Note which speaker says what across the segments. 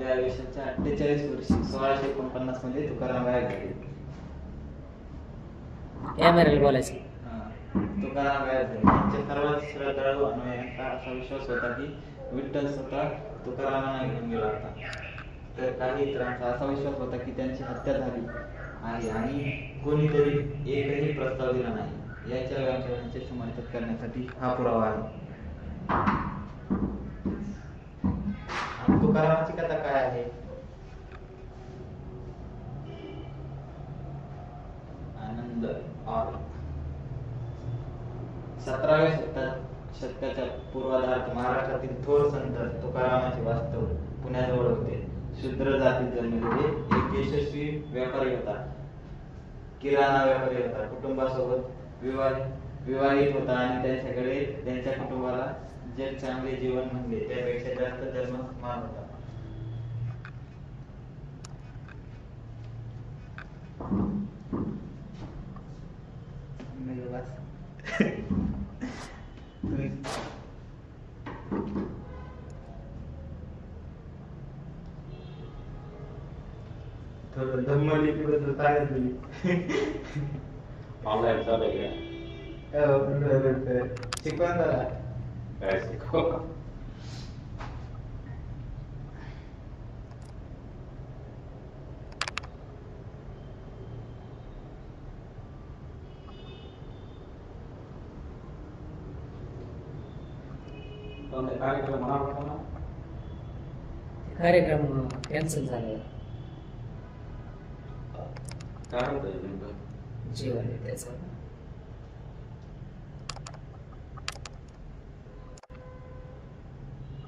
Speaker 1: आपल्या आयुष्याच्या अठ्ठेचाळीस वर्षी सोळाशे एकोणपन्नासमध्ये तुकाराम झाले.
Speaker 2: कॅमेऱ्याला बोलायचं.
Speaker 1: तुकाराम झाले. त्यांच्या सर्वात श्रद्धाळू अनुयायांचा असा विश्वास होता की विठ्ठल स्वतः तुकारामांना घेऊन गेला होता. तर काही इतरांचा असा विश्वास होता की त्यांची हत्या झाली आहे आणि कोणीतरी एकही प्रस्ताव दिला नाही. याच्या व्याख्यानांचे समर्थन करण्यासाठी हा पुरावा आहे आणि तुकारामाची कथा काय आहे? आनंद और सतराव्या शतकात शतकाच्या पूर्वाधारात महाराष्ट्रातील थोर संत तुकारामाचे वास्तव पुण्याजवळ होते. शूद्र जातीत जन्मलेले एक यशस्वी व्यापारी होता. किराणा व्यापारी होता. कुटुंबासोबत विवाह विवाहित होता आणि त्यांच्याकडे त्यांच्या कुटुंबाला जे चांगले जीवन म्हणले त्यापेक्षा जास्त जन्म मान होता. मेरे पास थोडं सांगितली
Speaker 3: ऑनलाईन चालू आहे
Speaker 1: जरा
Speaker 3: काय शिकव कोणता कार्यक्रम होणार होता ना?
Speaker 2: कार्यक्रम कॅन्सल झाला
Speaker 3: काय होतं नेमकं?
Speaker 2: जीवन आहे त्याचं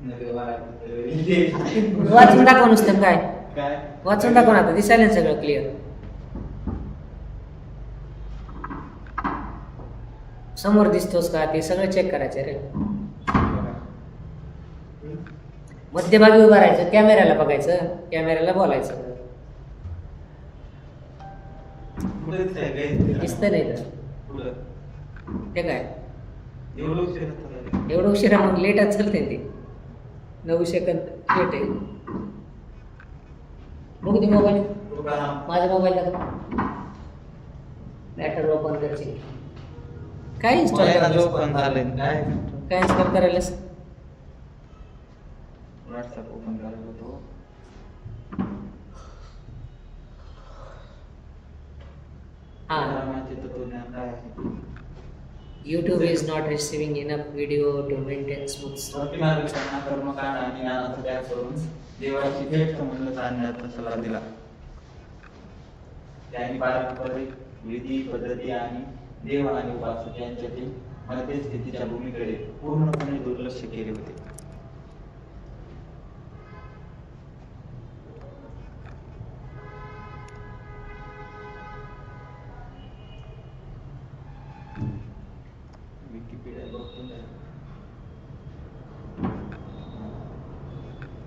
Speaker 3: नाही
Speaker 2: बाय. वाचून दाखव नुसतं काय? वाचून दाखव आता दिसायला ना सगळं क्लिअर समोर दिसतोस का ते सगळं चेक करायचं रे. मध्यभागी उभं राहायचं कॅमेऱ्याला बघायचं कॅमेऱ्याला बोलायचं. दिसतं नाही
Speaker 1: पुढं.
Speaker 2: ते काय?
Speaker 1: एवढं उशीर
Speaker 2: मग लेटच चालते ते. नऊ सेकंद लेट आहे. बघू दे मोबाईल माझा मोबाईल दाखव बॅटर ओपन करशील काय इन्स्टॉल करायला
Speaker 1: काय?
Speaker 2: इन्स्टॉल करायलास?
Speaker 1: व्हॉट्सअप ओपन करायला होतो
Speaker 2: हा
Speaker 1: तुकारामाचे तत्वज्ञान काय आहे
Speaker 2: YouTube is not receiving enough video to maintain smooth sound.
Speaker 1: भक्ती मार्गदर्शकांना कर्मकांड आणि ज्ञानाचा त्याग करून देवाची थेट संबंध साधण्याचा सल्ला दिला त्यांनी पारंपरिक विधी पद्धती आणि देव आणि उपासक यांच्यातील मध्यस्थितीच्या भूमीकडे पूर्णपणे दुर्लक्ष केले होते विकिपीडिया डॉट